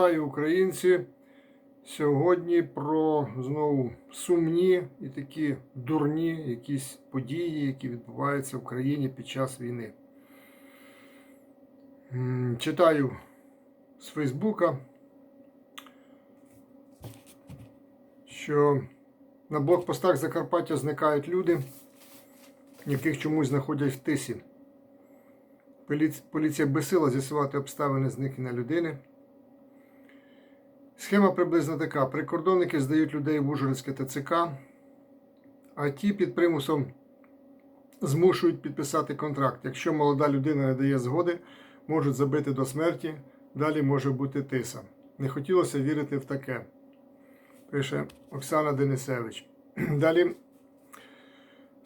Вітаю українці. Сьогодні про знову сумні і такі дурні якісь події, які відбуваються в країні під час війни. Читаю з Фейсбука, що на блокпостах Закарпаття зникають люди, яких чомусь знаходять в тисі. Поліція безсила з'ясувати обставини зникнення людини. Схема приблизно така: прикордонники здають людей в Ужгородське ТЦК, а ті під примусом змушують підписати контракт. Якщо молода людина не дає згоди, можуть забити до смерті, далі може бути тиса. Не хотілося вірити в таке, пише Оксана Денисевич. Далі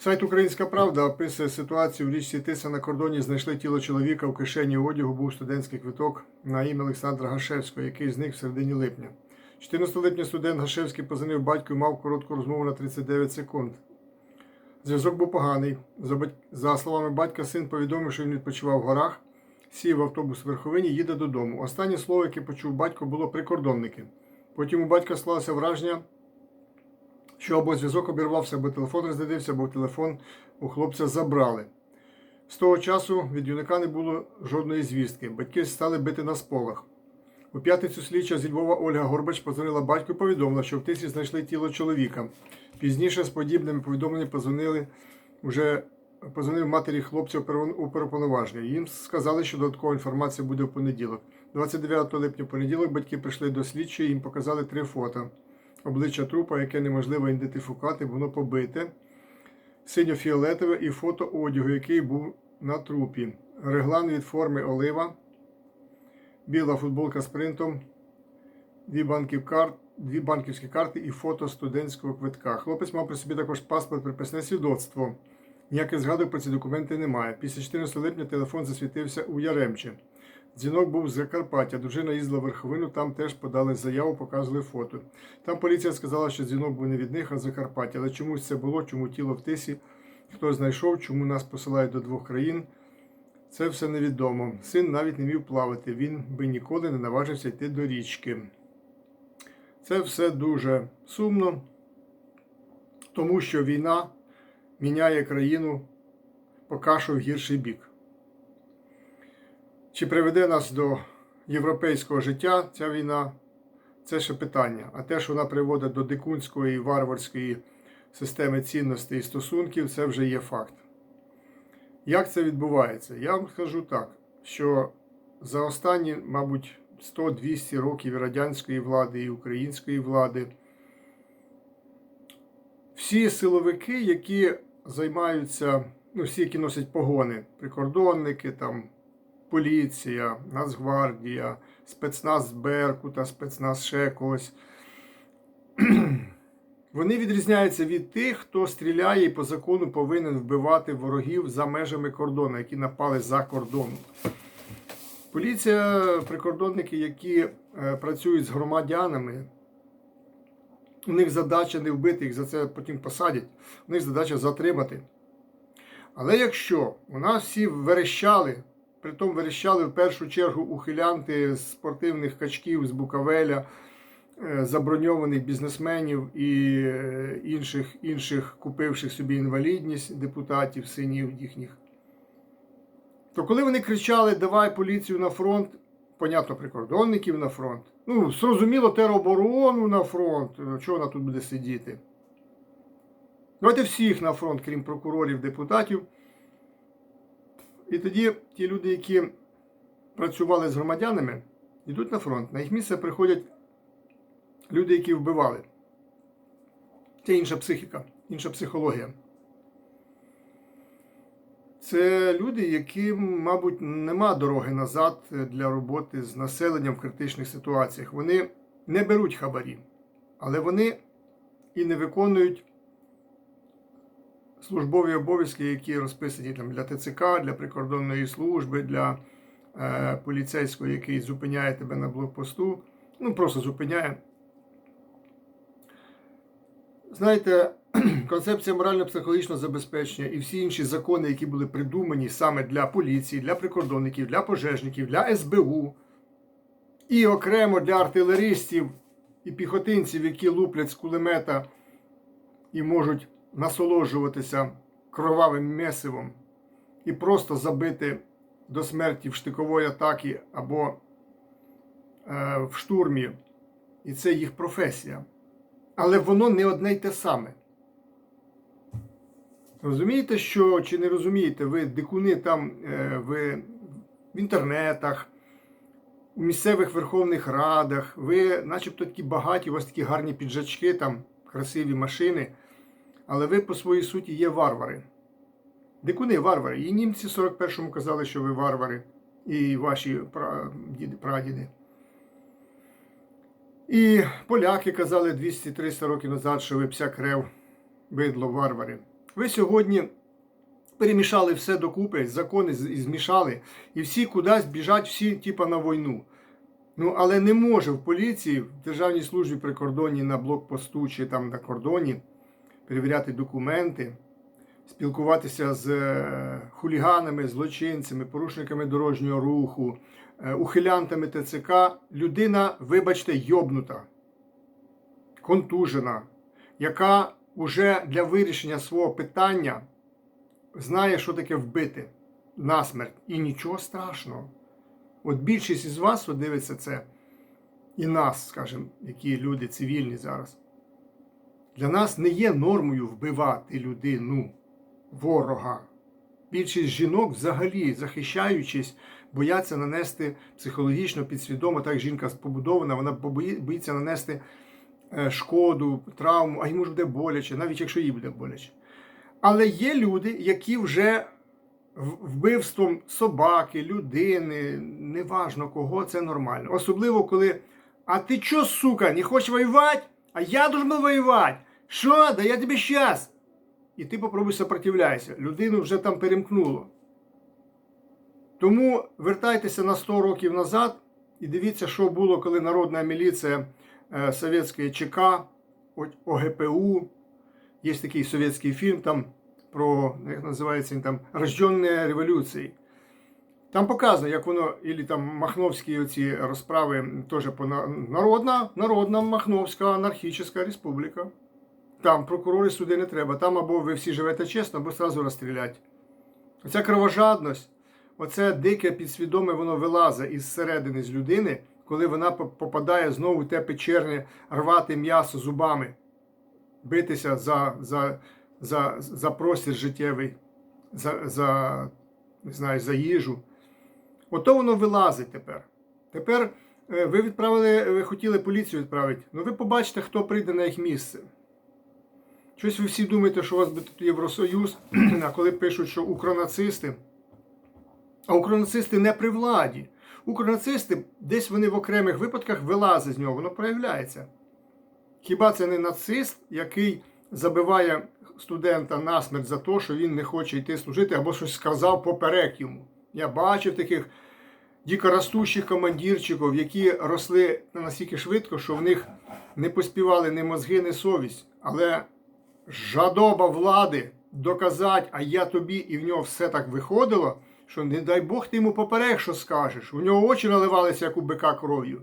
сайт Українська Правда описує ситуацію в річці Тиса на кордоні. Знайшли тіло чоловіка в кишені одягу, був студентський квиток на ім'я Олександра Гашевського, який зник в середині липня. 14 липня студент Гашевський позвонив батьку і мав коротку розмову на 39 секунд. Зв'язок був поганий. За словами батька, син повідомив, що він відпочивав в горах, сів в автобус в верховині, їде додому. Останнє слово, яке почув батько, було прикордонники. Потім у батька склалося враження, що або зв'язок обірвався, або телефон розрядився, або телефон у хлопця забрали. З того часу від юнака не було жодної звістки. Батьки стали бити на сполох. У п'ятницю слідча зі Львова Ольга Горбач позвонила батьку і повідомила, що в тисі знайшли тіло чоловіка. Пізніше з подібними повідомленнями позвонили вже позвонив матері хлопця у переповноваження. Їм сказали, що додаткова інформація буде в понеділок. 29 липня понеділок батьки прийшли до слідчої, їм показали три фото. Обличчя трупа, яке неможливо ідентифікувати, воно побите, синьо-фіолетове і фото одягу, який був на трупі. Реглан від форми олива, біла футболка з принтом, дві, банків карт, дві банківські карти і фото студентського квитка. Хлопець мав при собі також паспорт, приписне свідоцтво. Ніяких згадок про ці документи немає. Після 14 липня телефон засвітився у Яремче. Дзвінок був з Закарпаття. Дружина їздила в верховину, там теж подали заяву, показували фото. Там поліція сказала, що дзвінок був не від них, а з Закарпаття. Але чомусь це було, чому тіло в тисі, хто знайшов, чому нас посилають до двох країн. Це все невідомо. Син навіть не вмів плавати, він би ніколи не наважився йти до річки. Це все дуже сумно, тому що війна міняє країну поки що в гірший бік. Чи приведе нас до європейського життя ця війна? Це ще питання. А те, що вона приводить до дикунської варварської системи цінностей і стосунків, це вже є факт. Як це відбувається? Я вам скажу так, що за останні, мабуть, 100-200 років радянської влади і української влади всі силовики, які займаються, ну, всі, які носять погони, прикордонники, там, поліція, Нацгвардія, спецназ Беркута, спецназ ще когось, вони відрізняються від тих, хто стріляє і по закону повинен вбивати ворогів за межами кордону, які напали за кордоном. Поліція, прикордонники, які е, працюють з громадянами, у них задача не вбити, їх за це потім посадять. У них задача затримати. Але якщо у нас всі верещали, притом верещали в першу чергу ухилянти спортивних качків з Букавеля, е, заброньованих бізнесменів і е, інших, інших купивших собі інвалідність депутатів, синів їхніх, то коли вони кричали Давай поліцію на фронт, понятно, прикордонників на фронт. Ну, зрозуміло, тероборону на фронт. Чого вона тут буде сидіти? Давайте всіх на фронт, крім прокурорів, депутатів. І тоді ті люди, які працювали з громадянами, йдуть на фронт. На їх місце приходять люди, які вбивали. Це інша психіка, інша психологія. Це люди, яким, мабуть, нема дороги назад для роботи з населенням в критичних ситуаціях. Вони не беруть хабарі, але вони і не виконують службові обов'язки, які розписані там, для ТЦК, для прикордонної служби, для е, поліцейського, який зупиняє тебе на блокпосту. Ну, просто зупиняє. Знаєте, концепція морально-психологічного забезпечення і всі інші закони, які були придумані саме для поліції, для прикордонників, для пожежників, для СБУ, І окремо для артилеристів і піхотинців, які луплять з кулемета і можуть насолоджуватися кровавим месивом і просто забити до смерті в штикової атаки або е, в штурмі. І це їх професія. Але воно не одне й те саме. Розумієте, що чи не розумієте, ви дикуни там е, ви в інтернетах, у місцевих верховних радах, ви, начебто, такі багаті, у вас такі гарні піджачки, там красиві машини, але ви по своїй суті є варвари. Дикуни варвари. І німці в 41-му казали, що ви варвари, і ваші прадіди. І поляки казали 200-300 років назад, що ви пся крев, бидло, варвари. Ви сьогодні перемішали все докупи, закони змішали, і всі кудись біжать, всі типа на війну. Ну, але не може в поліції, в Державній службі прикордонній на блокпосту чи там на кордоні перевіряти документи, спілкуватися з е, хуліганами, злочинцями, порушниками дорожнього руху, е, ухилянтами ТЦК. Людина, вибачте, йобнута, контужена, яка уже для вирішення свого питання знає, що таке вбити насмерть. І нічого страшного. От більшість із вас дивиться це, і нас, скажімо, які люди цивільні зараз. Для нас не є нормою вбивати людину, ворога. Більшість жінок, взагалі, захищаючись, бояться нанести психологічно, підсвідомо, так жінка побудована, вона боїться нанести е, шкоду, травму, а йому ж буде боляче, навіть якщо їй буде боляче. Але є люди, які вже вбивством собаки, людини, неважно кого, це нормально. Особливо, коли. А ти чо, сука, не хочеш воювати? А я должен воювати. Що? Да я тобі щас. І ти попробуй сопротивляйся. Людину вже там перемкнуло. Тому вертайтеся на 100 років назад і дивіться, що було, коли народна міліція е, совєтської ЧК, ОГПУ, є такий совєтський фільм там про, як називається він там, рожденные революції. Там показано, як воно, і там Махновські оці розправи, теж по народна, народна Махновська анархічна республіка. Там прокурори суди не треба. Там або ви всі живете чесно, або сразу розстрілять. Оця кровожадність, оце дике підсвідоме, воно вилазить із середини з людини, коли вона попадає знову в те печерне, рвати м'ясо зубами, битися за, за, за, за простір життєвий, за, за, не знаю, за їжу. Ото воно вилазить тепер. Тепер е, ви відправили, ви хотіли поліцію відправити. Ну ви побачите, хто прийде на їх місце. Щось ви всі думаєте, що у вас буде тут Євросоюз, а коли пишуть, що укронацисти. А укронацисти не при владі. Укронацисти десь вони в окремих випадках вилазять з нього, воно проявляється. Хіба це не нацист, який забиває студента насмерть за те, що він не хоче йти служити або щось сказав поперек йому? Я бачив таких дикоростущих командирчиків, які росли настільки швидко, що в них не поспівали ні мозги, ні совість. Але жадоба влади доказати, а я тобі, і в нього все так виходило, що не дай Бог ти йому поперек, що скажеш. У нього очі наливалися, як у бика кров'ю.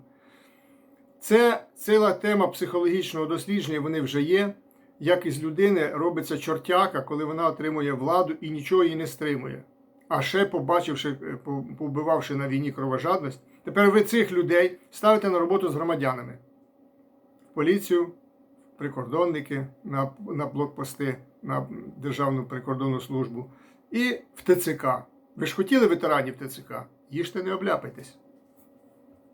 Це ціла тема психологічного дослідження, вони вже є. Як із людини робиться чортяка, коли вона отримує владу і нічого її не стримує. А ще побачивши, е, побивавши на війні кровожадність, тепер ви цих людей ставите на роботу з громадянами. Поліцію, прикордонники, на, на блокпости, на Державну прикордонну службу і в ТЦК. Ви ж хотіли ветеранів ТЦК? Їжте, не обляпайтесь.